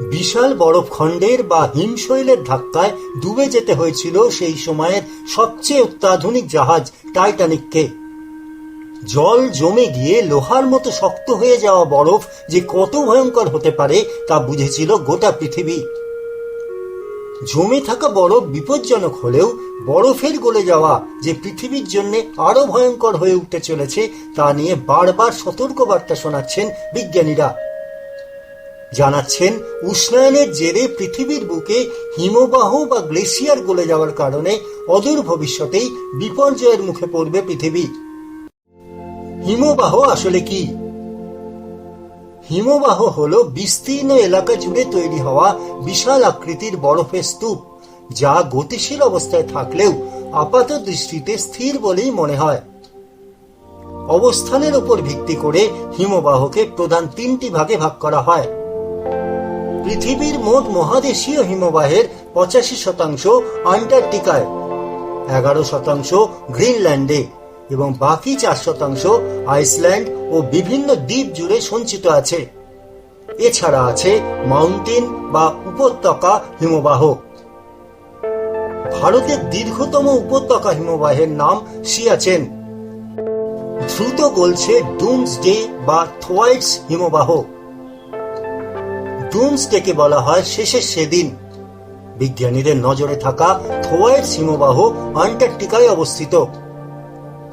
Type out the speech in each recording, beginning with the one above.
বিশাল বরফখণ্ডের বা হিমশৈলের ধাক্কায় ডুবে যেতে হয়েছিল সেই সময়ের সবচেয়ে অত্যাধুনিক জাহাজ টাইটানিককে। জল জমে গিয়ে লোহার মতো শক্ত হয়ে যাওয়া বরফ যে কত ভয়ঙ্কর হতে পারে তা বুঝেছিল গোটা পৃথিবী। জমে থাকা বরফ বিপজ্জনক হলেও বরফের গলে যাওয়া যে পৃথিবীর জন্য আরও ভয়ঙ্কর হয়ে উঠতে চলেছে তা নিয়ে বারবার সতর্কবার্তা শোনাচ্ছেন বিজ্ঞানীরা। জানাচ্ছেন, উষ্ণায়নের জেরে পৃথিবীর বুকে হিমবাহ বা গ্লেসিয়ার গলে যাওয়ার কারণে অদূর ভবিষ্যতেই বিপর্যয়ের মুখে পড়বে পৃথিবী। হিমবাহ আসলে কি? হিমবাহ হল বিস্তীর্ণ এলাকা জুড়ে তৈরি হওয়া বিশাল আকৃতির বরফের স্তূপ, যা গতিশীল অবস্থায় থাকলেও আপাত দৃষ্টিতে স্থির বলেই মনে হয়। অবস্থানের উপর ভিত্তি করে হিমবাহকে প্রধান তিনটি ভাগে ভাগ করা হয়। পৃথিবীর মোট মহাদেশীয় হিমবাহের পঁচাশি শতাংশ আন্টার্কটিকায়, এগারো শতাংশ গ্রিনল্যান্ডে এবং বাকি চার শতাংশ আইসল্যান্ড ও বিভিন্ন দ্বীপ জুড়ে সঞ্চিত আছে। এছাড়া আছে মাউন্টেন বা উপত্যকা হিমবাহ। ভারতের দীর্ঘতম উপত্যকা হিমবাহের নাম সিয়াচেন। দ্রুত গলছে ডুমসডে বা থোয়াইটস হিমবাহ। ডুমসডেকে বলা হয় শেষের সেদিন। বিজ্ঞানীদের নজরে থাকা থোয়াইটস হিমবাহ আন্টার্কটিকায় অবস্থিত।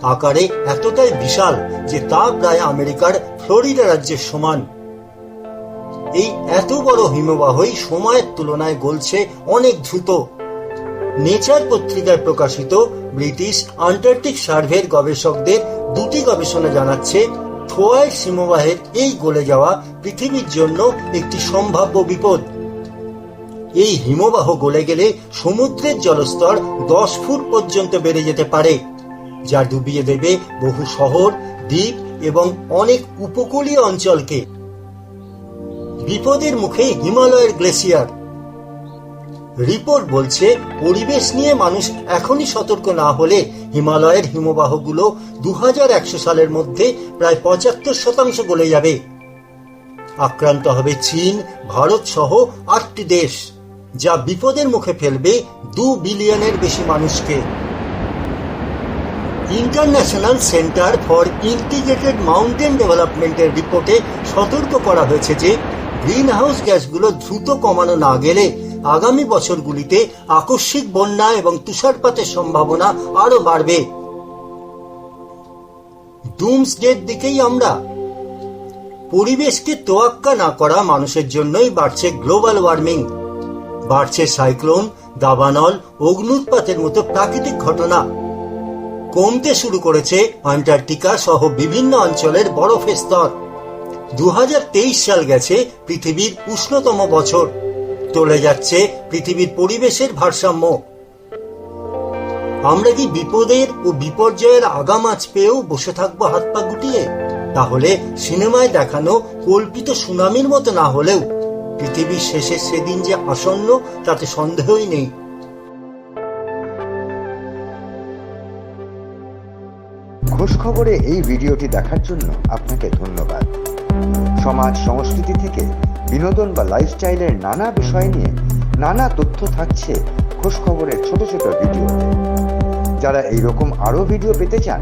আকারে এতটাই বিশাল যে তা প্রায় আমেরিকার ফ্লোরিডা রাজ্যের সমান। এই এত বড় হিমবাহই সময়ের তুলনায় গলছে অনেক দ্রুত। নেচার পত্রিকায় প্রকাশিত ব্রিটিশ আন্টার্কটিক সার্ভের গবেষকদের দুটি গবেষণা জানাচ্ছে থোয়াইট হিমবাহের এই গলে যাওয়া পৃথিবীর জন্য একটি সম্ভাব্য বিপদ। এই হিমবাহ গলে গেলে সমুদ্রের জলস্তর দশ ফুট পর্যন্ত বেড়ে যেতে পারে, যা ডুবিয়ে দেবে বহু শহর, দ্বীপ এবং অনেক উপকূলীয় অঞ্চলকে। বিপদের মুখে হিমালয়ের গ্লেসিয়ার রিপোর্ট বলছে, পরিবেশ নিয়ে মানুষ এখনই সতর্ক না হলে হিমালয়ের হিমবাহগুলো দু হাজার একশো সালের মধ্যে প্রায় পঁচাত্তর শতাংশ গলে যাবে। আক্রান্ত হবে চীন, ভারত সহ আটটি দেশ, যা বিপদের মুখে ফেলবে দু বিলিয়নের বেশি মানুষকে। International centre for integrated mountain ডেভেলপমেন্টের রিপোর্টে সতর্ক করা হয়েছে যে গ্রিন হাউস গ্যাসগুলো দ্রুত কমানো না গেলে আগামী বছরগুলিতে আকস্মিক বন্যা এবং তুষারপাতের সম্ভাবনা আরও বাড়বে। ডুমসডের দিকেই আমরা পরিবেশকে তোয়াক্কা না করা মানুষের জন্যই বাড়ছে গ্লোবাল ওয়ার্মিং। বাড়ছে সাইক্লোন, দাবানল, অগ্নুৎপাতের মতো প্রাকৃতিক ঘটনা। কমতে শুরু করেছে আন্টার্কটিকা সহ বিভিন্ন অঞ্চলের বরফের স্তর। দু হাজার তেইশ সাল গেছে পৃথিবীর উষ্ণতম বছর। চলে যাচ্ছে পৃথিবীর পরিবেশের ভারসাম্য। আমরা কি বিপদের ও বিপর্যয়ের আগাম আঁচ পেয়েও বসে থাকব হাত পা গুটিয়ে? তাহলে সিনেমায় দেখানো কল্পিত সুনামির মতো না হলেও পৃথিবীর শেষের সেদিন যে আসন্ন, তাতে সন্দেহই নেই। খোঁজ খবরে এই ভিডিওটি দেখার জন্য আপনাকে ধন্যবাদ। সমাজ সংস্কৃতি থেকে বিনোদন বা লাইফস্টাইলের নানা বিষয় নিয়ে নানা তথ্য থাকছে খোঁজ খবরের ছোট ছোট ভিডিওতে। যারা এই রকম আরও ভিডিও পেতে চান